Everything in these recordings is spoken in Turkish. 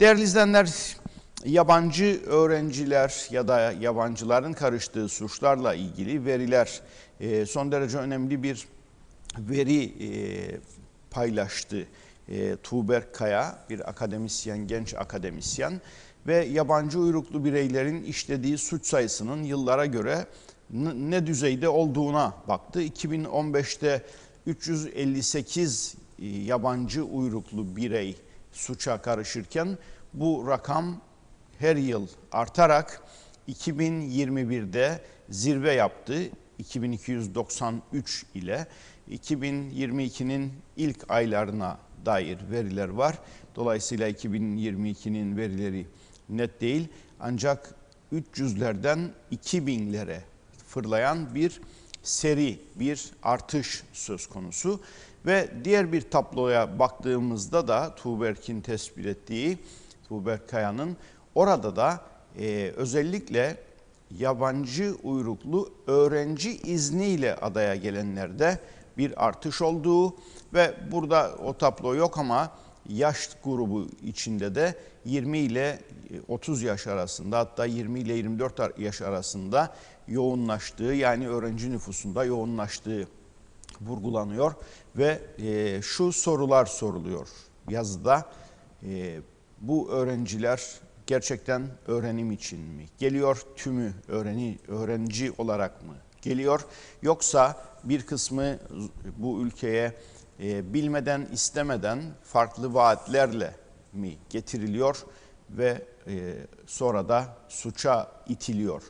Değerli izleyenler, yabancı öğrenciler ya da yabancıların karıştığı suçlarla ilgili veriler e, son derece önemli bir veri e, paylaştı. E, Tuğber Kaya bir akademisyen, genç akademisyen ve yabancı uyruklu bireylerin işlediği suç sayısının yıllara göre ne düzeyde olduğuna baktı. 2015'te 358 e, yabancı uyruklu birey suça karışırken bu rakam her yıl artarak 2021'de zirve yaptı. 2293 ile 2022'nin ilk aylarına dair veriler var. Dolayısıyla 2022'nin verileri net değil. Ancak 300'lerden 2000'lere fırlayan bir seri, bir artış söz konusu. Ve diğer bir tabloya baktığımızda da Tuğberk'in tespit ettiği, Tuğberk Kaya'nın orada da e, özellikle yabancı uyruklu öğrenci izniyle adaya gelenlerde bir artış olduğu ve burada o tablo yok ama yaş grubu içinde de 20 ile 30 yaş arasında hatta 20 ile 24 yaş arasında yoğunlaştığı yani öğrenci nüfusunda yoğunlaştığı vurgulanıyor ve e, şu sorular soruluyor yazıda. E, bu öğrenciler gerçekten öğrenim için mi geliyor tümü öğreni öğrenci olarak mı geliyor yoksa bir kısmı bu ülkeye e, bilmeden istemeden farklı vaatlerle mi getiriliyor ve e, sonra da suça itiliyor.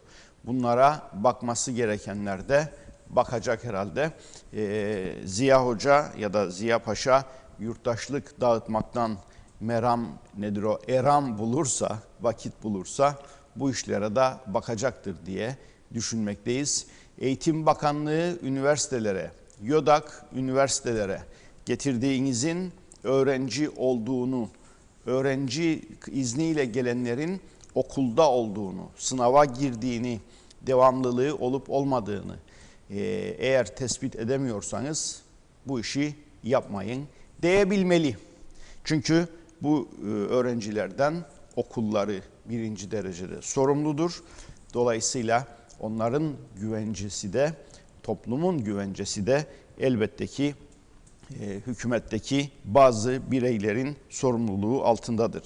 Bunlara bakması gerekenler de bakacak herhalde. E, Ziya Hoca ya da Ziya Paşa yurttaşlık dağıtmaktan meram nedir o eram bulursa, vakit bulursa bu işlere de bakacaktır diye düşünmekteyiz. Eğitim Bakanlığı üniversitelere, YÖDAK üniversitelere getirdiğinizin öğrenci olduğunu, öğrenci izniyle gelenlerin okulda olduğunu, sınava girdiğini, devamlılığı olup olmadığını e, eğer tespit edemiyorsanız bu işi yapmayın diyebilmeli. Çünkü bu e, öğrencilerden okulları birinci derecede sorumludur. Dolayısıyla onların güvencesi de toplumun güvencesi de elbette ki e, hükümetteki bazı bireylerin sorumluluğu altındadır.